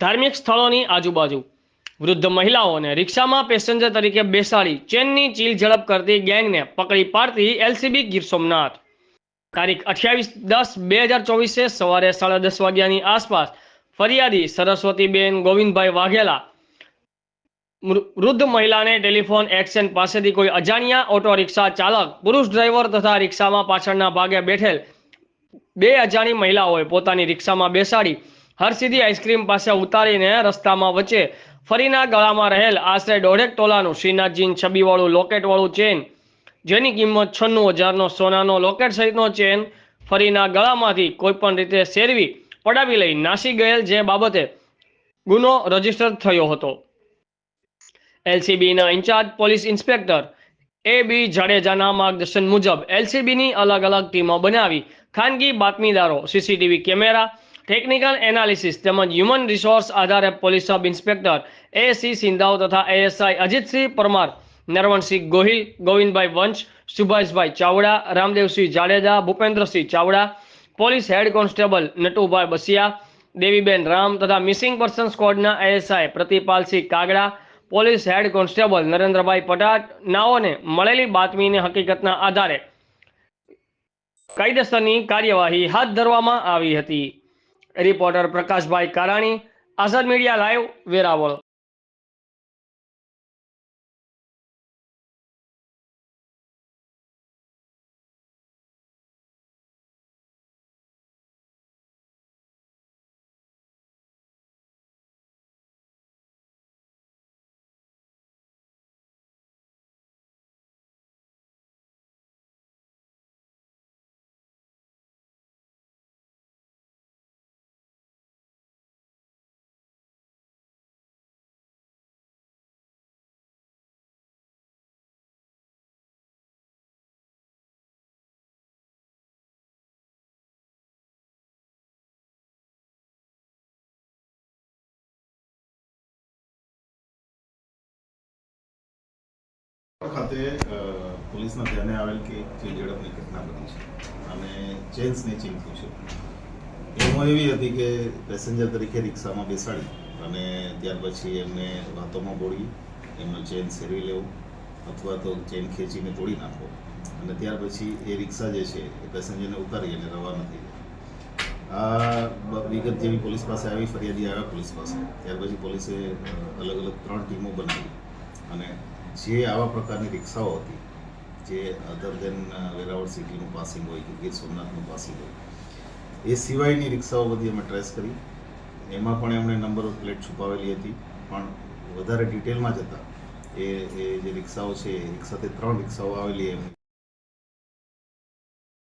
ધાર્મિક સ્થળોની આજુબાજુ. વૃદ્ધ મહિલાઓને રિક્ષામાં પેસેન્જર તરીકે બેસાડી ચેનની ચીલ ઝડપ કરતી ગેંગને પકડી પાડતી એલસીબી ગીર સોમનાથ. તારીખ અઠ્યાવીસ દસ બે હજાર ચોવીસે સવારે સાડા દસ વાગ્યાની આસપાસ ફરિયાદી સરસ્વતીબેન ગોવિંદભાઈ વાઘેલા વૃદ્ધ મહિલાને ટેલિફોન એક્સચેન્જ પાસેથી કોઈ અજાણ્યા ઓટો રિક્ષા ચાલક, પુરુષ ડ્રાઈવર તથા રિક્ષામાં પાછળના ભાગે બેઠેલ બે અજાણી મહિલાઓએ પોતાની રિક્ષામાં બેસાડી હરસિદ્ધિ આઈસ્ક્રીમ પાસે ઉતારીને રસ્તામાં વચ્ચે ફરીના ગળામાં રહેલ આશરે દોઢેક તોલાનું શ્રીનાથજીન છબીવાળું લોકેટવાળું ચેન, જેની કિંમત છન્નું હજારનો સોનાનો લોકેટ સહિતનો ચેન ફરીના ગળામાંથી કોઈપણ રીતે શેરવી પડાવી લઈ નાસી ગયેલ જે બાબતે ગુનો રજિસ્ટર થયો હતો. એલસીબીના in charge police inspector A B જાડેજાના માર્ગદર્શન મુજબ એલસીબીની અલગ અલગ ટીમો બનાવી ખાનગી બાતમીદારો, સીસીટીવી કેમેરા ટેકનિકલ એનાલિસિસ તેમજ હ્યુમન રિસોર્સ આધારે police sub inspector A C Sindhav તથા ASI Ajitsinh Parmar Narvansinh Gohil, Govindbhai Vansh, Subhashbhai Chavda Ramdevsinh Jadeja Bhupendrasinh Chavda, police head constable Natubhai Basiya, Deviben Ram તથા missing person સ્ક્વોડના ASI Pratipalsinh Kagda, police head constable Narendrabhai Patat, નાઓને મળેલી બાતમીને હકીકતના આધારે કાયદેસરની કાર્યવાહી હાથ ધરવામાં આવી હતી. Reporter Prakashbhai Karani Azad media live Veraval ખાતે પોલીસના ધ્યાને આવેલ કે જે ઝડપની ઘટના બની છે અને ચેન સ્નેચિંગ થયું છે. એમાં એવી હતી કે પેસેન્જર તરીકે રિક્ષામાં બેસાડી અને ત્યાર પછી એમને વાતોમાં બોળી, એમનો ચેન સેરવી લેવો અથવા તો ચેન ખેંચીને તોડી નાખવો. અને ત્યાર પછી એ રિક્ષા જે છે એ પેસેન્જરને ઉતારી અને રવાના થઈ આ વિગત જેવી પોલીસ પાસે આવી, ફરિયાદી આવ્યા પોલીસ પાસે. ત્યાર પછી પોલીસે અલગ અલગ ત્રણ ટીમો બનાવી અને જે આવા પ્રકારની રિક્ષાઓ હતી, જે અધર દેન વેરાવળ સિટીનું પાસિંગ હોય કે ગીર સોમનાથનું પાસિંગ હોય, એ સિવાયની રિક્ષાઓ બધી અમે ટ્રેસ કરી. એમાં પણ એમણે નંબર પ્લેટ છુપાવેલી હતી, પણ વધારે ડિટેલમાં જતા એ એ જે રિક્ષાઓ છે એ રિક્ષાથી ત્રણ રિક્ષાઓ આવેલી એમની.